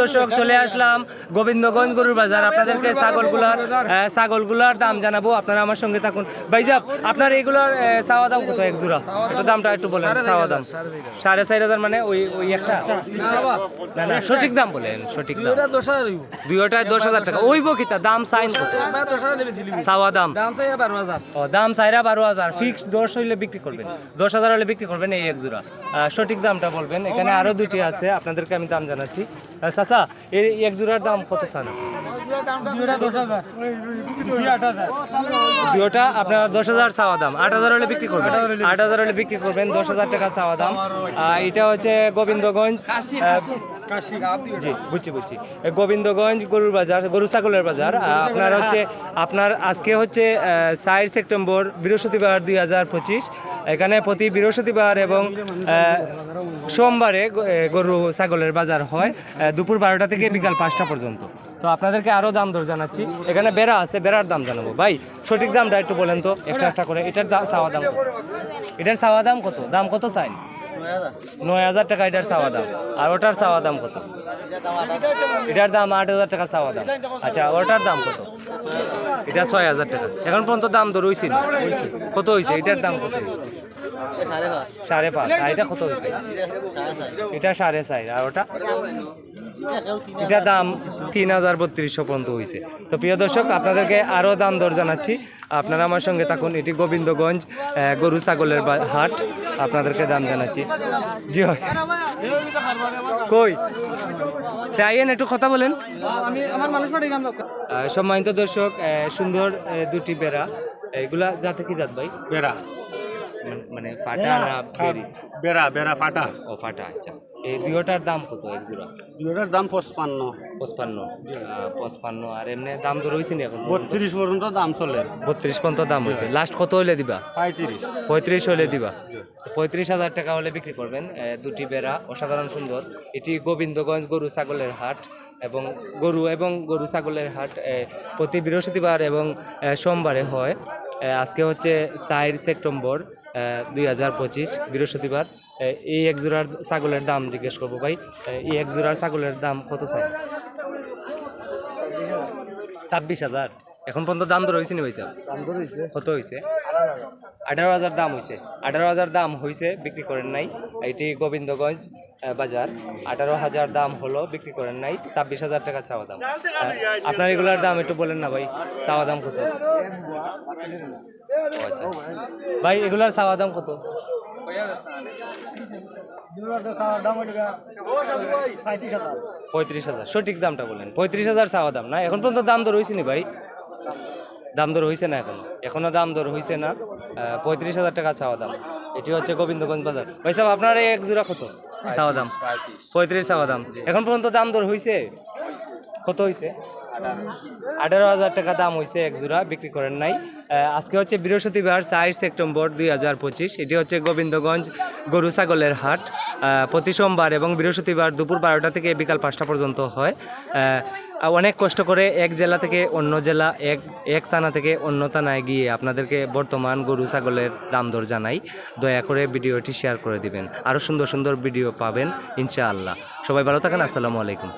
দর্শক চলে আসলাম গোবিন্দগঞ্জ গরুর বাজার। আপনাদেরকে ছাগলগুলার ছাগলগুলার দাম জানাব। আপনারা আমার সঙ্গে থাকুন। ভাইজাব আপনার এগুলোর আহ, চাওয়া দাম কত এক জোড়া? একটু দামটা একটু বলেন চাওয়া দাম। সাড়ে চার হাজার। মানে ওই ওই একটা? না না সঠিক দাম বলেন সঠিক দাম। দুইটায় দশ হাজার টাকা। ওই বকিতা দাম সাইন কত? চাওয়া দাম। ও দাম চাইরা বারো হাজার। ফিক্সড দশ হইলে বিক্রি করবেন। দশ হাজার হলে বিক্রি করবেন এই এক জোড়া। সঠিক দামটা বলবেন। এখানে আরও দুটি আছে। আপনাদেরকে আমি দাম জানাচ্ছি। চাচা এই এক জোড়ার দাম কত চান? দুটা আপনার দশ হাজার চাওয়া দাম। আট হাজার হলে বিক্রি করবেন। আট হাজার হলে বিক্রি করবেন দশ হাজার টাকা চাওয়া দাম। এটা হচ্ছে গোবিন্দগঞ্জ জি বুঝছি বুঝছি। গোবিন্দগঞ্জ গরুর বাজার গরু ছাগলের বাজার। আপনার হচ্ছে আপনার আজকে হচ্ছে চার সেপ্টেম্বর বৃহস্পতিবার দুই হাজার পঁচিশ। এখানে প্রতি বৃহস্পতিবার এবং সোমবারে গরু ছাগলের বাজার হয় দুপুর বারোটা থেকে বিকাল পাঁচটা পর্যন্ত। তো আপনাদেরকে আরও দাম দর জানাচ্ছি। এখানে বেড়া আছে, বেড়ার দাম জানাব। ভাই, সঠিক দামটা একটু বলেন তো, একটা একটা করে। এটার চাওয়া দাম এটার চাওয়া দাম কত? দাম কত চাই? নয় হাজার টাকা এটার চাওয়া দাম। আর ওটার চাওয়া দাম কত? এটার দাম আট হাজার টাকা চাওয়া দাম। আচ্ছা ওটার দাম কত? এটা ছয় হাজার টাকা। এখন পর্যন্ত দাম তো রয়েছে কত হয়েছে এটার দাম কত সাড়ে পাঁচ। এটা কত হয়েছে এটা সাড়ে চার। আর ওটা? এটা দাম তিন হাজার বত্রিশশো পর্যন্ত হয়েছে তো প্রিয় দর্শক, আপনাদেরকে আরও দাম দর জানাচ্ছি। আপনারা আমার সঙ্গে থাকুন, এটি গোবিন্দগঞ্জ গরু ছাগলের হাট। আপনাদেরকে দাম জানাচ্ছি। জি কই? তাইয়েন একটু কথা বলেন। সম্মানিত দর্শক সুন্দর দুটি বেড়া। এগুলা যাতে কি জাত ভাই? বেড়া। মানে- মানে ফাটা না বেরি? বেড়া বেড়া ফাটা। ও ফাটা আচ্ছা। এই দুইটার দাম কত এক জোড়া? দুটার দাম পঁচপান্ন। পঁচপান্ন। পঁচপান্ন আর এমনি দাম তো রয়েছে না এখন? বত্রিশ পর্যন্ত দাম চলে। বত্রিশ পর্যন্ত দাম হয়েছে। লাস্ট কত হলে দিবা? পঁয়ত্রিশ। পঁয়ত্রিশ হলে দিবা। পঁয়ত্রিশ হাজার টাকা হলে বিক্রি করবেন। দুটি বেড়া অসাধারণ সুন্দর। এটি গোবিন্দগঞ্জ গরু ছাগলের হাট এবং গরু এবং গরু ছাগলের হাট প্রতি বৃহস্পতিবার এবং সোমবারে হয়। আজকে হচ্ছে চার সেপ্টেম্বর। দুই হাজার পঁচিশ বৃহস্পতিবার এই এক জোড়ার ছাগলের দাম জিজ্ঞেস করব ভাই। এই এক জোড়ার ছাগলের দাম কত চাই? ছাব্বিশ হাজার। এখন পর্যন্ত দাম তো রয়েছে নি ভাই কত হয়েছে আঠারো হাজার। দাম হয়েছে আঠারো হাজার দাম হয়েছে বিক্রি করেন নাই। এটি গোবিন্দগঞ্জ বাজার। আঠারো হাজার দাম হলো বিক্রি করেন নাই। ছাব্বিশ হাজার টাকা চাওয়া দাম। আপনার এগুলার দাম একটু বলেন না ভাই চাওয়া দাম কত? আচ্ছা। ভাই এগুলার চাওয়া দাম কত? পঁয়ত্রিশ হাজার। সঠিক দামটা বলেন। পঁয়ত্রিশ হাজার চাওয়া দাম। না এখন পর্যন্ত দাম দর হয়েছে নি ভাই? দাম দর হয়েছে না এখন? এখনও দাম দর হয়েছে না। পঁয়ত্রিশ হাজার টাকা চাওয়া দাম। এটি হচ্ছে গোবিন্দগঞ্জ বাজার। ভাই সাহেব আপনার এই এক জোড়া কত? চাওয়া দাম। পঁয়ত্রিশ চাওয়া দাম। এখন পর্যন্ত দাম দর হয়েছে কত হয়েছে আঠারো হাজার টাকা দাম হয়েছে এক জোড়া, বিক্রি করেন নাই। আজকে হচ্ছে বৃহস্পতিবার, চার সেপ্টেম্বর দুই হাজার পঁচিশ। এটি হচ্ছে গোবিন্দগঞ্জ গরু ছাগলের হাট। প্রতি সোমবার এবং বৃহস্পতিবার দুপুর বারোটা থেকে বিকাল পাঁচটা পর্যন্ত হয়। অনেক কষ্ট করে এক জেলা থেকে অন্য জেলা, এক এক থানা থেকে অন্য থানায় গিয়ে আপনাদেরকে বর্তমান গরু ছাগলের দাম দর জানাই। দয়া করে ভিডিওটি শেয়ার করে দিবেন। আরও সুন্দর সুন্দর ভিডিও পাবেন, ইনশাআল্লাহ। সবাই ভালো থাকেন, আসসালামু আলাইকুম।